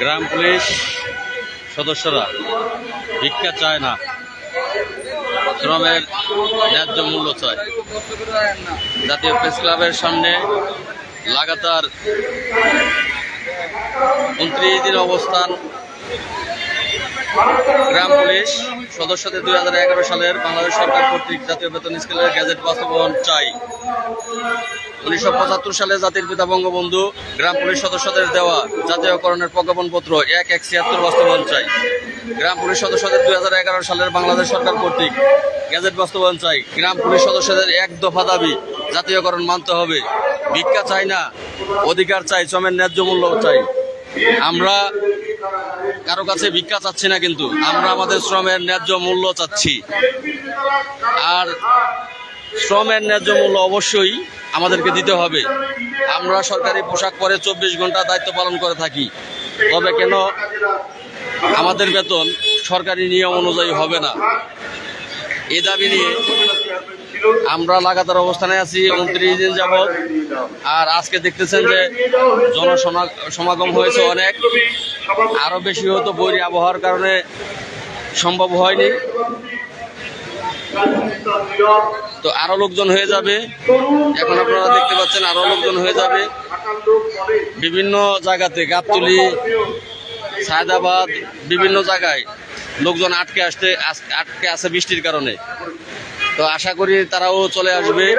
গ্রাম police সদস্যরা ভিক্ষা চায় না। শ্রমের ন্যায্য মূল্য চায়। জাতীয় প্রেস ক্লাবের সামনে লাগাতার উনত্রিশ দিন অবস্থান গ্রাম পুলিশ সদস্যদের দুই হাজার এগারো সালের বাংলাদেশ সরকার কর্তৃক জাতীয় বেতন স্কেলের গ্যাজেট বাস্তবায়ন চাই। উনিশশো পঁচাত্তর সালে জাতির পিতা বঙ্গবন্ধু, গ্রাম পুলিশ সদস্যদের দেওয়া জাতীয়করণের প্রজ্ঞাপনপত্র এক এক ছিয়াত্তর বাস্তবায়ন চাই। গ্রাম পুলিশ সদস্যদের দুই হাজার এগারো সালের বাংলাদেশ সরকার কর্তৃক গ্যাজেট বাস্তবায়ন চাই। গ্রাম পুলিশ সদস্যদের এক দফা দাবি, জাতীয়করণ মানতে হবে। ভিক্ষা চাই না, অধিকার চাই শ্রমের ন্যায্য মূল্য চাই। আমরা কারও কাছে ভিক্ষা চাচ্ছি না কিন্তু, আমরা আমাদের শ্রমের ন্যায্য মূল্য চাচ্ছি। আর শ্রমের ন্যায্য মূল্য অবশ্যই আমাদেরকে দিতে হবে। আমরা সরকারি পোশাক পরে চব্বিশ ঘণ্টা দায়িত্ব পালন করে থাকি। তবে কেন আমাদের বেতন সরকারি নিয়ম অনুযায়ী হবে না? এ দাবি নিয়ে আমরা লাগাতার অবস্থানে আছি, উনত্রিশ দিন যাবৎ। আর আজকে দেখতেছেন যে জনসমাগম হয়েছে অনেক। আরও বেশি হতো বৈরী আবহাওয়ার কারণে সম্ভব হয়নি। তো আরও লোকজন হয়ে যাবে। এখন আপনারা দেখতে পাচ্ছেন আরও লোকজন হয়ে যাবে। বিভিন্ন জায়গাতে গাবতলি সায়দাবাদ বিভিন্ন জায়গায় লোকজন আটকে আসতে আস- আটকে আছে বৃষ্টির কারণে। তো আশা করি তারাও চলে আসবে।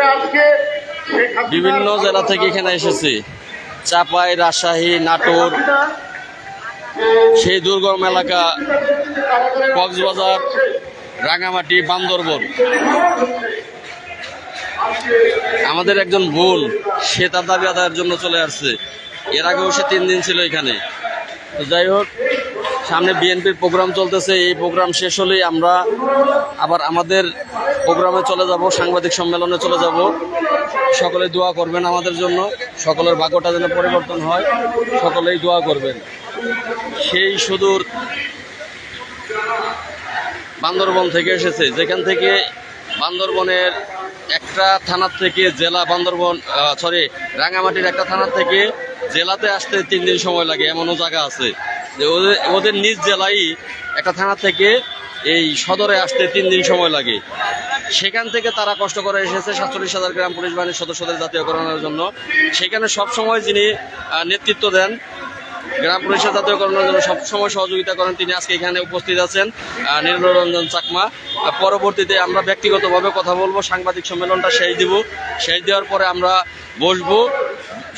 বিভিন্ন জেলা থেকে এখানে এসেছে। চাপাই, রাজশাহী, নাটোর, সেই দুর্গম এলাকা, কক্সবাজার রাঙামাটি বান্দরবন। আমাদের একজন বোন, সে তার দাবি আদায়ের জন্য চলে আসছে। এর আগেও সে তিন দিন ছিল এখানে। তো যাই হোক, সামনে বিএনপির প্রোগ্রাম চলতেছে। এই প্রোগ্রাম শেষ হলেই আমরা আবার আমাদের প্রোগ্রামে চলে যাব, সাংবাদিক সম্মেলনে চলে যাব। সকলে দোয়া করবেন আমাদের জন্য। সকলের ভাগ্যটা যেন পরিবর্তন হয়, সকলেই দোয়া করবেন। সেই সুদূর বান্দরবন থেকে এসেছে। যেখান থেকে বান্দরবনের একটা থানার থেকে জেলা বান্দরবন সরি রাঙামাটির একটা থানার থেকে জেলাতে আসতে তিন দিন সময় লাগে, এমনও জায়গা আছে। যে ওদের ওদের নিজ জেলাই একটা থানা থেকে এই সদরে আসতে তিন দিন সময় লাগে। সেখান থেকে তারা কষ্ট করে এসেছে সাতচল্লিশ হাজার গ্রাম পুলিশ বাহিনীর সদস্যদের জাতীয়করণের জন্য। সেখানে সবসময় যিনি নেতৃত্ব দেন গ্রাম পুলিশের জাতীয়করণের জন্য সবসময় সহযোগিতা করেন, তিনি আজকে এখানে উপস্থিত আছেন নীলরঞ্জন চাকমা। পরবর্তীতে আমরা ব্যক্তিগতভাবে কথা বলব, সাংবাদিক সম্মেলনটা শেষ দিব। শেষ দেওয়ার পরে আমরা বসবো,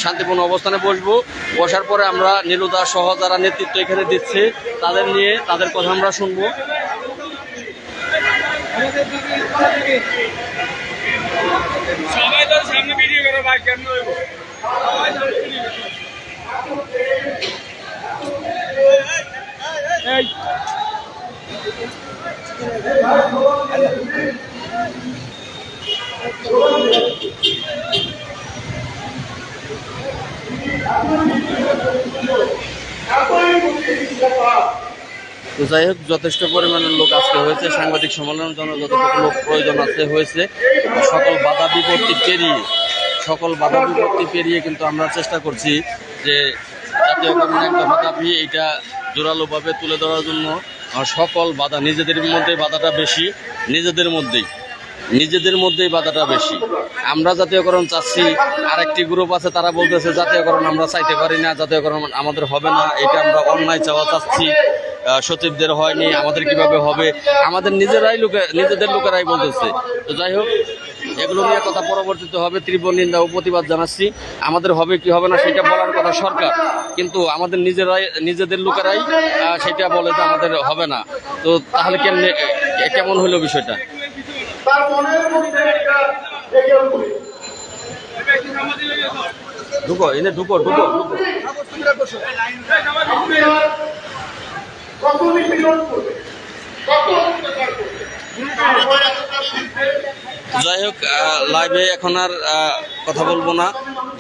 শান্তিপূর্ণ অবস্থানে বসবো। বসার পরে আমরা নীলুদা সহ যারা নেতৃত্ব এখানে দিচ্ছে, তাদের নিয়ে তাদের কথা আমরা শুনব। সবাই তো সামনে ভিডিও করে, ভাই হইব? এই। তো যাই হোক, যথেষ্ট পরিমাণের লোক আজকে হয়েছে, সাংবাদিক সম্মেলনের জন্য যতটুকু লোক প্রয়োজন আছে হয়েছে। সকল বাধা বিপত্তি পেরিয়ে, সকল বাধা বিপত্তি পেরিয়ে কিন্তু আমরা চেষ্টা করছি যে জাতীয়করণের একটা দাবি এইটা জোরালোভাবে তুলে ধরার জন্য সকল বাধা, নিজেদের মধ্যে বাধাটা বেশি, নিজেদের মধ্যেই নিজেদের মধ্যেই বাধাটা বেশি। আমরা জাতীয়করণ চাচ্ছি, আরেকটি গ্রুপ আছে, তারা বলতেছে জাতীয়করণ আমরা চাইতে পারি না, জাতীয়করণ আমাদের হবে না, এটা আমরা অন্যায় চাওয়া চাচ্ছি সচিবদের হয়নি, আমাদের কীভাবে হবে? আমাদের নিজেরাই লোকে, নিজেদের লোকেরাই বলতেছে। তো যাই হোক এগুলো নিয়ে কথা পরবর্তীতে হবে তীব্র নিন্দা ও প্রতিবাদ জানাচ্ছি আমাদের হবে কি হবে না সেটা বলার কথা সরকার কিন্তু আমাদের নিজেরাই নিজেদের লোকেরাই সেটা বলে যে আমাদের হবে না তো তাহলে কেমনে কেমন হলো বিষয়টা ঢুকো এনে ঢুকো ঢুকো ঢুকো যাই হোক লাইভে এখন আর কথা বলব না।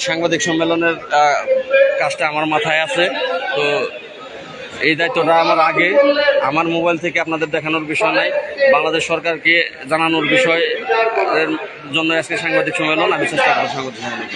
সাংবাদিক সম্মেলনের কাজটা আমার মাথায় আছে। তো এই দায়িত্বটা আমার আগে। আমার মোবাইল থেকে আপনাদের দেখানোর বিষয় নাই। বাংলাদেশ সরকারকে জানানোর বিষয় এর জন্য আজকে সাংবাদিক সম্মেলন। আমি চেষ্টা করব সাংবাদিক সম্মেলন।